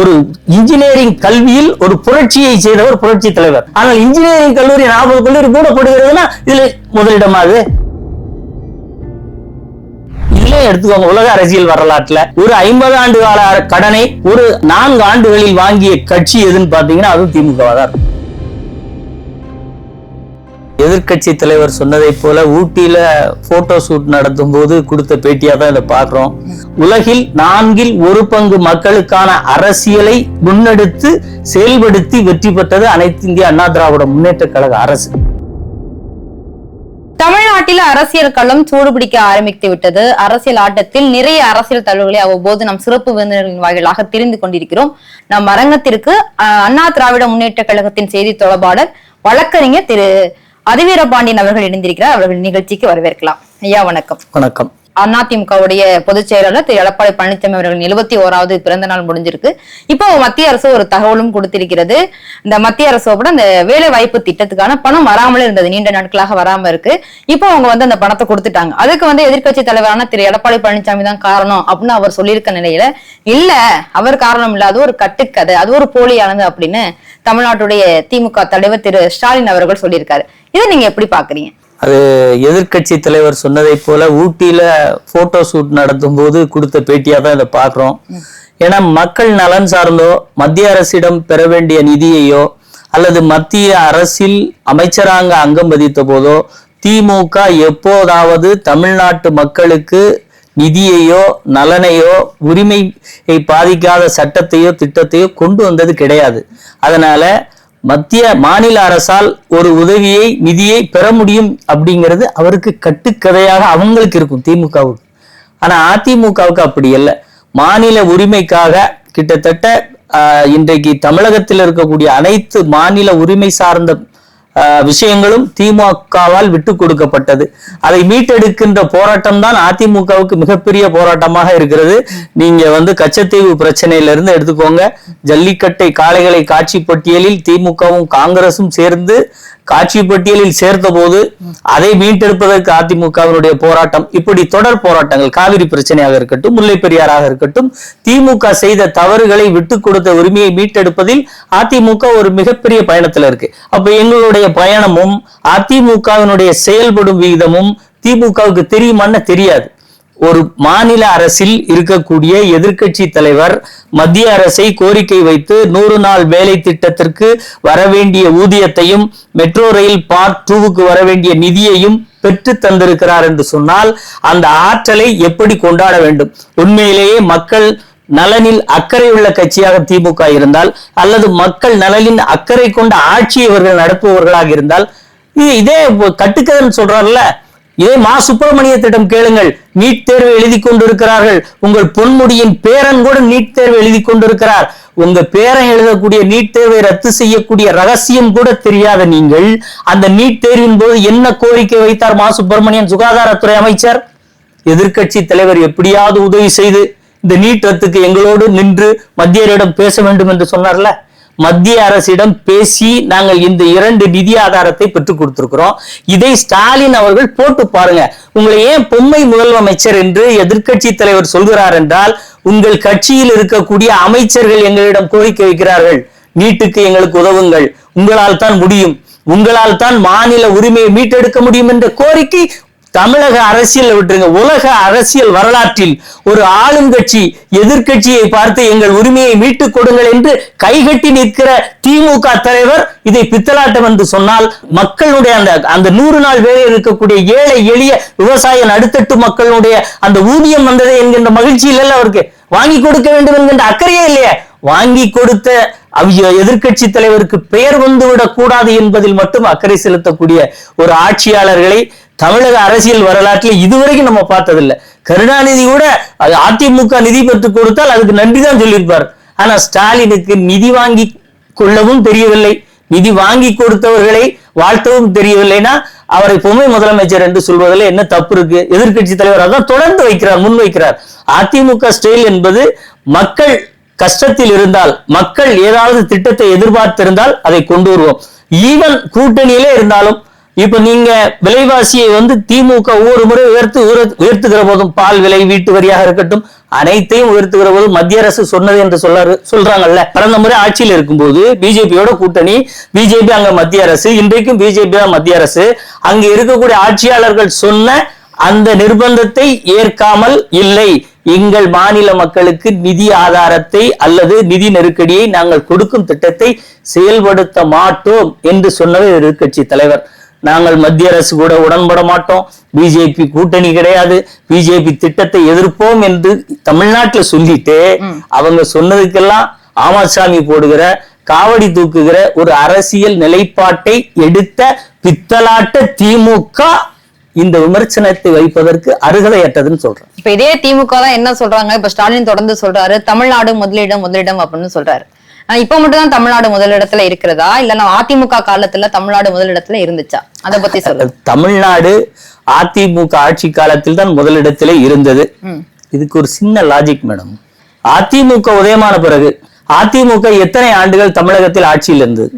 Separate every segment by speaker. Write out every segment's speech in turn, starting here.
Speaker 1: ஒரு இன்ஜினியரிங் கல்வியில் ஒரு புரட்சியை செய்தவர் புரட்சி தலைவர். ஆனால் இன்ஜினியரிங் கல்லூரி நாற்பது கல்லூரி மூடப்படுகிறதுனா இதுல முதலிடமாகுது இல்லே எடுத்துக்கோங்க உலக அரசியல் வரலாற்றுல. ஒரு ஐம்பது ஆண்டு கால கடனை ஒரு நான்கு ஆண்டுகளில் வாங்கிய கட்சி எதுன்னு பாத்தீங்கன்னா அதுவும் திமுக தான் இருக்கும். எதிர்கட்சி தலைவர் சொன்னதை போல ஊட்டியில போட்டோ ஷூட் நடத்தும் போது கொடுத்த பேட்டியா தான் இதை பாக்குறோம் உலகில் நான்கில் ஒரு பங்கு மக்களுக்கான அரசியலை முன்னெடுத்து செயல்படுத்தி வெற்றி பெற்றது அனைத்து இந்திய அண்ணா திராவிட முன்னேற்ற கழக அரசு.
Speaker 2: தமிழ்நாட்டில் அரசியல் களம் சூடுபிடிக்க ஆரம்பித்து விட்டது. அரசியல் ஆட்டத்தில் நிறைய அரசியல் தகவல்களை அவ்வப்போது நம் சிறப்பு விருந்தினர்களின் வாயிலாக தெரிந்து கொண்டிருக்கிறோம். நம் அரங்கத்திற்கு அஹ், அண்ணா திராவிட முன்னேற்ற கழகத்தின் செய்தி தொடர்பாளர் வழக்கறிஞர் திரு அதிவீரபாண்டியன் அவர்கள் இணைந்திருக்கிறார். அவர்கள் நிகழ்ச்சிக்கு வரவேற்கலாம். ஐயா வணக்கம்.
Speaker 1: வணக்கம்.
Speaker 2: அதிமுகவுடைய பொதுச் செயலாளர் திரு எடப்பாடி பழனிசாமி அவர்களின் எழுபத்தி ஓராவது பிறந்த நாள் முடிஞ்சிருக்கு. இப்போ மத்திய அரசு ஒரு தகவலும் கொடுத்திருக்கிறது. இந்த மத்திய அரசோட இந்த வேலை வாய்ப்பு திட்டத்துக்கான பணம் வராமலே இருந்தது. நீண்ட நாட்களாக வராம இருக்கு. இப்போ அவங்க வந்து அந்த பணத்தை கொடுத்துட்டாங்க. அதுக்கு வந்து எதிர்க்கட்சி தலைவரான திரு எடப்பாடி பழனிசாமி தான் காரணம் அப்படின்னு அவர் சொல்லியிருக்க நிலையில இல்ல அவர் காரணம் இல்ல. அது ஒரு கட்டுக்கதை. அது ஒரு போலியானது அப்படின்னு தமிழ்நாட்டுடைய திமுக தலைவர் திரு ஸ்டாலின் அவர்கள் சொல்லியிருக்காரு. இதை நீங்க எப்படி பாக்குறீங்க
Speaker 1: அது எதிர்க்கட்சி தலைவர் சொன்னதை போல ஊட்டியில போட்டோ ஷூட் நடத்தும் போது கொடுத்த பேட்டியா தான் இதை பாக்குறோம் ஏன்னா மக்கள் நலன் சார்ந்தோ மத்திய அரசிடம் பெற வேண்டிய நிதியையோ அல்லது மத்திய அரசில் அமைச்சராங்க அங்கம் வதித்த போதோ திமுக எப்போதாவது தமிழ்நாட்டு மக்களுக்கு நிதியையோ நலனையோ உரிமையை பாதிக்காத சட்டத்தையோ திட்டத்தையோ கொண்டு வந்தது கிடையாது. அதனால மத்திய மாநில அரசால் ஒரு உதவியை நிதியை பெற முடியும் அப்படிங்கிறது அவருக்கு கட்டுக்கதையாக அவங்களுக்கு இருக்கும் திமுகவுக்கு. ஆனா அதிமுகவுக்கு அப்படி இல்லை மாநில உரிமைக்காக கிட்டத்தட்ட ஆஹ், இன்றைக்கு தமிழகத்தில் இருக்கக்கூடிய அனைத்து மாநில உரிமை சார்ந்த விஷயங்களும் திமுகவால் விட்டு கொடுக்கப்பட்டது. அதை மீட்டெடுக்கின்ற போராட்டம் தான் அதிமுகவுக்கு மிகப்பெரிய போராட்டமாக இருக்கிறது. நீங்க வந்து கச்சத்தீவு பிரச்சனையில இருந்து எடுத்துக்கோங்க. ஜல்லிக்கட்டை காளைகளை காட்சி பட்டியலில் திமுகவும் காங்கிரசும் சேர்ந்து காட்சி பட்டியலில் சேர்த்த போது அதை மீட்டெடுப்பதற்கு அதிமுகவினுடைய போராட்டம் இப்படி தொடர் போராட்டங்கள் காவிரி பிரச்சனையாக இருக்கட்டும் முல்லை பெரியாராக இருக்கட்டும் திமுக செய்த தவறுகளை விட்டு கொடுத்த உரிமையை மீட்டெடுப்பதில் அதிமுக ஒரு மிகப்பெரிய பயணத்துல இருக்கு. அப்ப எங்களுடைய பயணமும் அதிமுகவினுடைய செயல்படும் விகிதமும் திமுகவுக்கு தெரியுமான்னு தெரியாது. ஒரு மாநில அரசில் இருக்கக்கூடிய எதிர்க்கட்சி தலைவர் மத்திய அரசை கோரிக்கை வைத்து நூறு நாள் வேலை திட்டத்திற்கு வரவேண்டிய ஊதியத்தையும் மெட்ரோ ரயில் பார்ட் டூவுக்கு வரவேண்டிய நிதியையும் பெற்று தந்திருக்கிறார் என்று சொன்னால் அந்த ஆற்றலை எப்படி கொண்டாட வேண்டும்? உண்மையிலேயே மக்கள் நலனில் அக்கறை உள்ள கட்சியாக திமுக இருந்தால் அல்லது மக்கள் நலனின் அக்கறை கொண்ட ஆட்சி இவர்கள் நடத்துபவர்களாக இருந்தால் இதே கட்டுக்கதன் சொல்றாருல்ல. இதே மா சுப்பிரமணியத்திடம் கேளுங்கள். நீட் தேர்வு எழுதி கொண்டிருக்கிறார்கள். உங்கள் பொன்முடியின் பேரன் கூட நீட் தேர்வு எழுதி கொண்டிருக்கிறார். உங்க பேரன் எழுதக்கூடிய நீட் தேர்வை ரத்து செய்யக்கூடிய ரகசியம் கூட தெரியாத நீங்கள் அந்த நீட் தேர்வின் போது என்ன கோரிக்கை வைத்தார் மா சுப்பிரமணியன் சுகாதாரத்துறை அமைச்சர்? எதிர்க்கட்சி தலைவர் எப்படியாவது உதவி செய்து இந்த நீட் ரத்துக்கு எங்களோடு நின்று மத்தியரிடம் பேச வேண்டும் என்று சொன்னார்ல? மத்திய அரசிடம் பேசி நாங்கள் இந்த இரண்டு நிதி ஆதாரத்தை பெற்றுக் கொடுத்திருக்கிறோம். இதை ஸ்டாலின் அவர்கள் போட்டு பாருங்க. உங்களை ஏன் பொம்மை முதலமைச்சர் என்று எதிர்க்கட்சி தலைவர் சொல்கிறார் என்றால் உங்கள் கட்சியில் இருக்கக்கூடிய அமைச்சர்கள் எங்களிடம் கோரிக்கை வைக்கிறார்கள். நீட்டுக்கு எங்களுக்கு உதவுங்கள். உங்களால் தான் முடியும். உங்களால் தான் மாநில உரிமையை மீட்டெடுக்க முடியும் என்ற கோரிக்கை தமிழக அரசியல் விட்டுருங்க. உலக அரசியல் வரலாற்றில் ஒரு ஆளுங்கட்சி எதிர்கட்சியை பார்த்து எங்கள் உரிமையை மீட்டுக் கொடுங்கள் என்று கைகட்டி நிற்கிற திமுக தலைவர் இதை பித்தலாட்டம் என்று சொன்னால் மக்களுடைய அந்த அந்த நூறு நாள் வேலை இருக்கக்கூடிய ஏழை எளிய விவசாய நடுத்தட்டு மக்களுடைய அந்த ஊதியம் வந்ததே என்கின்ற மகிழ்ச்சி இல்லைல்ல அவருக்கு. வாங்கி கொடுக்க வேண்டும் என்கின்ற அக்கறையே இல்லையே. வாங்கி கொடுத்த எதிர்க்கட்சி தலைவருக்கு பெயர் வந்துவிடக் கூடாது என்பதில் மட்டும் அக்கறை செலுத்தக்கூடிய ஒரு ஆட்சியாளர்களை தமிழக அரசியல் வரலாற்றில் இதுவரைக்கும் நம்ம பார்த்ததில்லை. கருணாநிதி கூட அது அதிமுக நிதி பெற்று கொடுத்தால் அதுக்கு நன்றி தான் சொல்லியிருப்பார். ஆனா ஸ்டாலினுக்கு நிதி வாங்கி கொள்ளவும் தெரியவில்லை. நிதி வாங்கி கொடுத்தவர்களை வாழ்த்தவும் தெரியவில்லைன்னா அவரை பொம்மை முதலமைச்சர் என்று சொல்வதில் என்ன தப்பு இருக்கு? எதிர்க்கட்சி தலைவர் அதான் தொடர்ந்து வைக்கிறார் முன் வைக்கிறார். அதிமுக ஸ்டைல் என்பது மக்கள் கஷ்டத்தில் இருந்தால் மக்கள் ஏதாவது திட்டத்தை எதிர்பார்த்திருந்தால் அதை கொண்டு வருவோம். ஈவன் கூட்டணியிலே இருந்தாலும் இப்ப நீங்க விலைவாசியை வந்து திமுக ஒவ்வொரு முறை உயர்த்து உயர்த்துகிற போதும் பால் விலை வீட்டு வரியாக இருக்கட்டும் அனைத்தையும் உயர்த்துகிற போது மத்திய அரசு சொன்னது என்று சொல்றாரு சொல்றாங்கல்ல. கடந்த முறை ஆட்சியில் இருக்கும்போது பிஜேபியோட கூட்டணி பிஜேபி அங்க மத்திய அரசு இன்றைக்கும் பிஜேபி தான் மத்திய அரசு. அங்க இருக்கக்கூடிய ஆட்சியாளர்கள் சொன்ன அந்த நிர்பந்தத்தை ஏற்காமல் இல்லை. எங்கள் மாநில மக்களுக்கு நிதி ஆதாரத்தை அல்லது நிதி நெருக்கடியை நாங்கள் கொடுக்கும் திட்டத்தை செயல்படுத்த மாட்டோம் என்று சொன்னது எதிர்கட்சி தலைவர். நாங்கள் மத்திய அரசு கூட உடன்பட மாட்டோம். பிஜேபி கூட்டணி கிடையாது. பிஜேபி திட்டத்தை எதிர்ப்போம் என்று தமிழ்நாட்டுல சொல்லிட்டு அவங்க சொன்னதுக்கெல்லாம் ஆமாசாமி போடுகிற காவடி தூக்குகிற ஒரு அரசியல் நிலைப்பாட்டை எடுத்த பித்தலாட்ட திமுக இந்த விமர்சனத்தை வைப்பதற்கு அருகதையற்றதுன்னு சொல்றேன்.
Speaker 2: இப்ப இதே திமுக தான் என்ன சொல்றாங்க? இப்ப ஸ்டாலின் தொடர்ந்து சொல்றாரு தமிழ்நாடு முதலிடம் முதலிடம் அப்படின்னு சொல்றாரு. இப்ப மட்டும் தான் தமிழ்நாடு முதலிடத்துல இருக்கிறதா? இல்ல அதிமுக காலத்துல தமிழ்நாடு முதலிடத்துல இருந்துச்சா? அத பத்தி சொல்லுங்க.
Speaker 1: தமிழ்நாடு அதிமுக ஆட்சி காலத்தில் தான் முதலிடத்திலே இருந்தது. இதுக்கு ஒரு சின்ன லாஜிக் மேடம் அதிமுக உதயமான பிறகு அதிமுக எத்தனை ஆண்டுகள் தமிழகத்தில் ஆட்சியில் இருந்தது?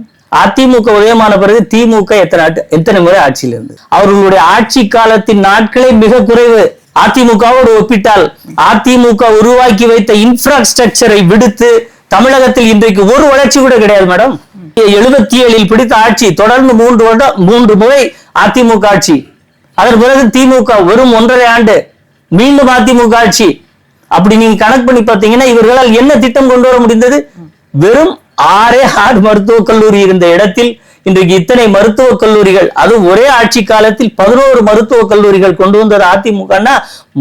Speaker 1: அதிமுக உதயமான பிறகு திமுக எத்தனை எத்தனை முறை ஆட்சியில் இருந்தது? அவர்களுடைய ஆட்சி காலத்தின் நாட்களே மிக குறைவு. அதிமுகவோடு ஒப்பிட்டால் அதிமுக உருவாக்கி வைத்த இன்ஃப்ராஸ்ட்ரக்சரை விடுத்து தமிழகத்தில் இன்றைக்கு ஒரு வளர்ச்சி கூட கிடையாது மேடம். எழுபத்தி ஏழில் பிடித்த ஆட்சி தொடர்ந்து மூன்று வருடம் மூன்று முறை அதிமுக ஆட்சி. அதன் பிறகு திமுக வெறும் ஒன்றரை ஆண்டு மீண்டும் அதிமுக ஆட்சி. அப்படி நீங்க கணக்கு பண்ணி பார்த்தீங்கன்னா இவர்களால் என்ன திட்டம் கொண்டு வர முடிந்தது? வெறும் ஆறே ஹார்ட் மருத்துவக் கல்லூரி இருந்த இடத்தில் இன்றைக்கு இத்தனை மருத்துவக் கல்லூரிகள் அது ஒரே ஆட்சி காலத்தில் பதினோரு மருத்துவக் கல்லூரிகள் கொண்டு வந்தது அதிமுகனா?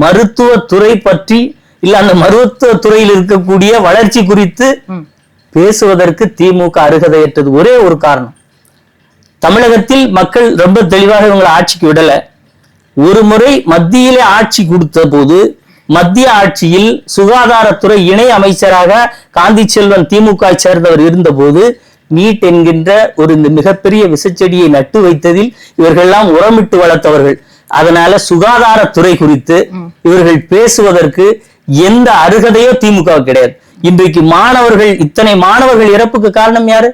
Speaker 1: மருத்துவ துறை பற்றி இல்ல அந்த மருத்துவ துறையில் இருக்கக்கூடிய வளர்ச்சி குறித்து பேசுவதற்கு திமுக அருகதையற்றது ஒரே ஒரு காரணம். தமிழகத்தில் மக்கள் ரொம்ப தெளிவாக இவங்களை ஆட்சிக்கு விடல. ஒரு முறை மத்தியிலே ஆட்சி கொடுத்த போது மத்திய ஆட்சியில் சுகாதாரத்துறை இணை அமைச்சராக காந்தி செல்வன் திமுக சேர்ந்தவர் இருந்தபோது நீட் என்கின்ற ஒரு இந்த மிகப்பெரிய விசைச்செடியை நட்டு வைத்ததில் இவர்கள்லாம் உரமிட்டு வளர்த்தவர்கள். அதனால சுகாதாரத்துறை குறித்து இவர்கள் பேசுவதற்கு எந்த அருகதையோ திமுக கிடையாது. இன்றைக்கு மாணவர்கள் இத்தனை மாணவர்கள் இறப்புக்கு காரணம் யாரு?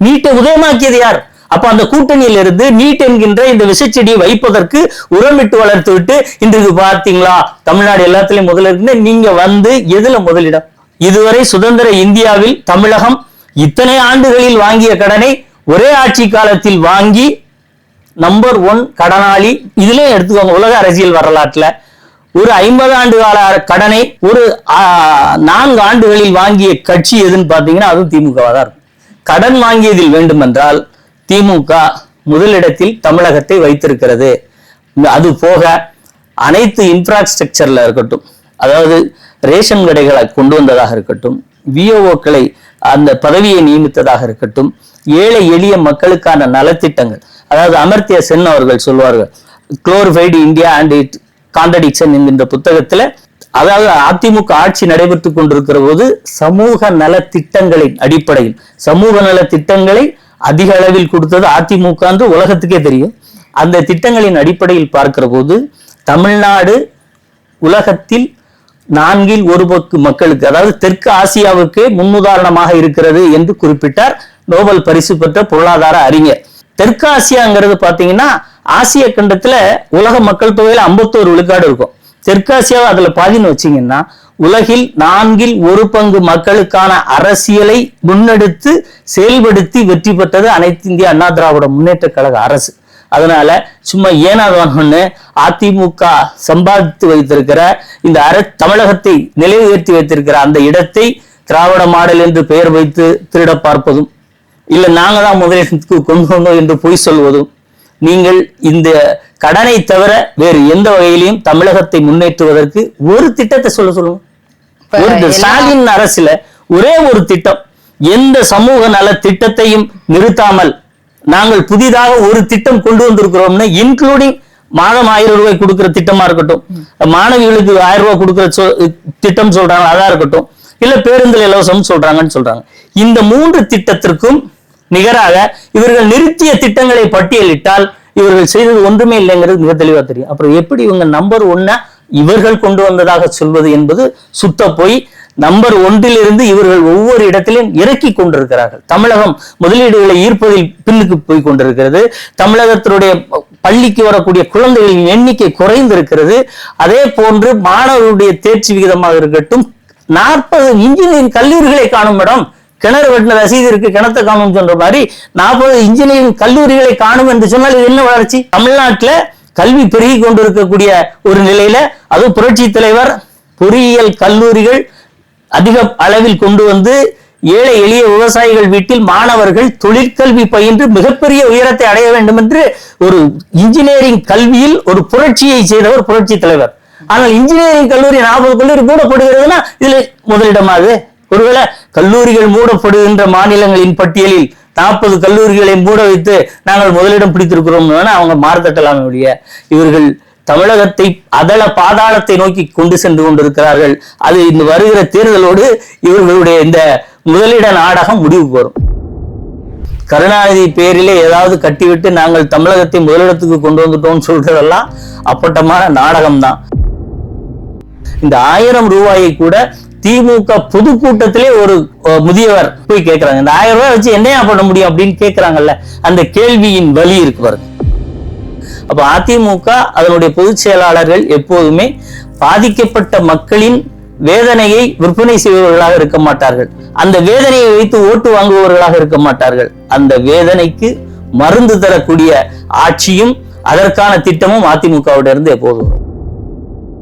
Speaker 1: நீட்டை உதயமாக்கியது யார்? அப்ப அந்த கூட்டணியில இருந்து நீட் என்கின்ற இந்த விசைச்செடியை வைப்பதற்கு உரமிட்டு வளர்த்து விட்டு இன்றைக்கு பார்த்தீங்களா? தமிழ்நாடு எல்லாத்துலயும் முதல்ல இருக்குன்னு நீங்க வந்து எதுல முதலிடம்? இதுவரை சுதந்திர இந்தியாவில் தமிழகம் இத்தனை ஆண்டுகளில் வாங்கிய கடனை ஒரே ஆட்சி காலத்தில் வாங்கி நம்பர் ஒன் கடனாளி. இதுலயும் எடுத்துக்கோங்க உலக அரசியல் வரலாற்றுல. ஒரு ஐம்பது ஆண்டு கால கடனை ஒரு நான்கு ஆண்டுகளில் வாங்கிய கட்சி எதுன்னு பார்த்தீங்கன்னா அதுவும் திமுகவாக தான் இருக்கும். கடன் வாங்கியதில் வேண்டுமென்றால் திமுக முதலிடத்தில் தமிழகத்தை வைத்திருக்கிறது. அது போக அனைத்து இன்ஃப்ராஸ்ட்ரக்சர்ல இருக்கட்டும் அதாவது ரேஷன் கடைகளை கொண்டு வந்ததாக இருக்கட்டும் விஓஓக்களை அந்த பதவியை நியமித்ததாக இருக்கட்டும் ஏழை எளிய மக்களுக்கான நலத்திட்டங்கள் அதாவது அமர்த்திய சென் அவர்கள் சொல்வார்கள் glorified India and it contradiction என்கின்ற புத்தகத்துல. அதாவது அதிமுக ஆட்சி நடைபெற்றுக் கொண்டிருக்கிற போது சமூக நல திட்டங்களின் அடிப்படையில் சமூக நல திட்டங்களை அதிக அளவில் கொடுத்தது அதிமுக என்று உலகத்துக்கே தெரியும். அந்த திட்டங்களின் அடிப்படையில் பார்க்கிற போது தமிழ்நாடு உலகத்தில் நான்கில் ஒரு பக்கு மக்களுக்கு அதாவது தெற்கு ஆசியாவுக்கே முன்னுதாரணமாக இருக்கிறது என்று குறிப்பிட்டார் நோபல் பரிசு பெற்ற பொருளாதார அறிஞர். தெற்காசியாங்கிறது பார்த்தீங்கன்னா ஆசிய கண்டத்தில் உலக மக்கள் தொகையில் ஐம்பத்தோரு விழுக்காடு இருக்கும். தெற்காசியாவை அதில் பாதின்னு வச்சீங்கன்னா உலகில் நான்கில் ஒரு பங்கு மக்களுக்கான அரசியலை முன்னெடுத்து செயல்படுத்தி வெற்றி பெற்றது அனைத்து இந்திய அண்ணா திராவிட முன்னேற்ற கழக அரசு. அதனால சும்மா ஏனாதானு அதிமுக சம்பாதித்து வைத்திருக்கிற இந்த அர தமிழகத்தை நிலை உயர்த்தி வைத்திருக்கிற அந்த இடத்தை திராவிட மாடல் என்று பெயர் வைத்து திருட பார்ப்பதும் இல்ல நாங்க தான் முதலிடத்துக்கு கொண்டு வந்தோம் என்று பொய் சொல்வதும் நீங்கள் இந்த கடனை தவிர வேறு எந்த வகையிலையும் தமிழகத்தை முன்னேற்றுவதற்கு ஒரு திட்டத்தை சொல்ல சொல்லுங்க. ஸ்டாலின் அரசுல ஒரே ஒரு திட்டம் எந்த சமூக நல திட்டத்தையும் நிறுத்தாமல் நாங்கள் புதிதாக ஒரு திட்டம் கொண்டு வந்திருக்கிறோம்னு இன்க்ளூடிங் மாதம் ஆயிரம் ரூபாய் கொடுக்கிற திட்டமா இருக்கட்டும் மாணவிகளுக்கு ஆயிரம் ரூபாய் கொடுக்கிற திட்டம் சொல்றாங்க அதா இருக்கட்டும் இல்ல பேருந்தில் இலவசம் சொல்றாங்கன்னு சொல்றாங்க. இந்த மூன்று திட்டத்திற்கும் நிகராக இவர்கள் நிறுத்திய திட்டங்களை பட்டியலிட்டால் இவர்கள் செய்தது ஒன்றுமே இல்லைங்கிறது மிக தெளிவாக தெரியும். அப்புறம் எப்படி இவங்க நம்பர் ஒன்ன இவர்கள் கொண்டு வந்ததாக சொல்வது என்பது சுத்த போய். நம்பர் ஒன்றிலிருந்து இவர்கள் ஒவ்வொரு இடத்திலும் இறக்கி கொண்டிருக்கிறார்கள். தமிழகம் முதலீடுகளை ஈர்ப்பதில் பின்னுக்கு போய் கொண்டிருக்கிறது. தமிழகத்தினுடைய பள்ளிக்கு வரக்கூடிய குழந்தைகளின் எண்ணிக்கை குறைந்திருக்கிறது. அதே போன்று மாணவர்களுடைய தேர்ச்சி விகிதமாக இருக்கட்டும் நாற்பது இன்ஜினியரிங் கல்லூரிகளை காணும் இடம் கிணறு வெட்டின ரசீது இருக்கு கிணத்தை காணும் சொல்ற மாதிரி நாற்பது இன்ஜினியரிங் கல்லூரிகளை காணும் என்று சொன்னால் இது என்ன வளர்ச்சி? தமிழ்நாட்டில் கல்வி பெருகி கொண்டிருக்கக்கூடிய ஒரு நிலையில அதுவும் புரட்சி தலைவர் பொறியியல் கல்லூரிகள் அதிக அளவில் கொண்டு வந்து ஏழை எளிய விவசாயிகள் வீட்டில் மாணவர்கள் தொழிற்கல்வி பயின்று மிகப்பெரிய உயரத்தை அடைய வேண்டும் என்று ஒரு இன்ஜினியரிங் கல்வியில் ஒரு புரட்சியை செய்தவர் புரட்சி தலைவர். ஆனால் இன்ஜினியரிங் கல்லூரி நாற்பது கல்லூரி மூடப்படுகிறதுனா இதுல முதலிடமாகுது ஒருவேளை கல்லூரிகள் மூடப்படுகின்ற மாநிலங்களின் பட்டியலில் நாற்பது கல்லூரிகளை மூட வைத்து நாங்கள் முதலிடம் பிடித்திருக்கிறோம் வேணா அவங்க மாறுதட்டலாம் ஒழிய இவர்கள் தமிழகத்தை அதள பாதாளத்தை நோக்கி கொண்டு சென்று கொண்டிருக்கிறார்கள். அது இந்த வருகிற தேர்தலோடு இவர்களுடைய இந்த முதலிட நாடகம் முடிவு வரும். கருணாநிதி பேரிலே ஏதாவது கட்டிவிட்டு நாங்கள் தமிழகத்தை முதலிடத்துக்கு கொண்டு வந்துட்டோம்னு சொல்றதெல்லாம் அப்பட்டமான நாடகம் தான் இந்த ஆயிரம் ரூபாயை கூட திமுக பொதுக்கூட்டத்திலே ஒரு முதியவர் போய் கேட்கிறாங்க இந்த ஆயிரம் ரூபாய் வச்சு என்னையா பண்ண முடியும் அப்படின்னு கேட்கிறாங்கல்ல அந்த கேள்வியின் வலி இருக்கு பாருங்க. அப்ப அதிமுக அதனுடைய பொதுச் செயலாளர்கள் எப்போதுமே பாதிக்கப்பட்ட மக்களின் வேதனையை விற்பனை செய்பவர்களாக இருக்க மாட்டார்கள். அந்த வேதனையை வைத்து ஓட்டு வாங்குபவர்களாக இருக்க மாட்டார்கள். அந்த வேதனைக்கு மருந்து தரக்கூடிய ஆட்சியும் அதற்கான திட்டமும் அதிமுகவிட இருந்து எப்போது வரும்.